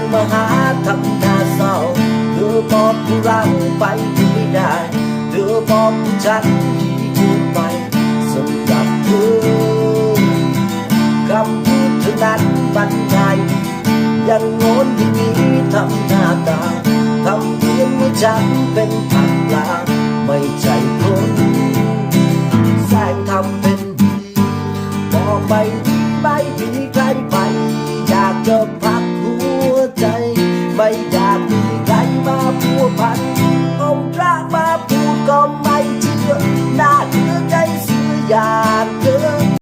นมหาทำหน้าเศร้าเธอบอกผู้รักไปไม่ได้เธอบอกผู้ฉันที่ถูกไปสำหรับเธอคำพูดเธอนั้นบันไทยยังโน้นที่นี้ทำหน้าตาทำเพียงม่จำเป็นผักปลาไม่ใช่คนแสงทำเป็นดีบอกไปที่ไม่มีใคร ใบจากที่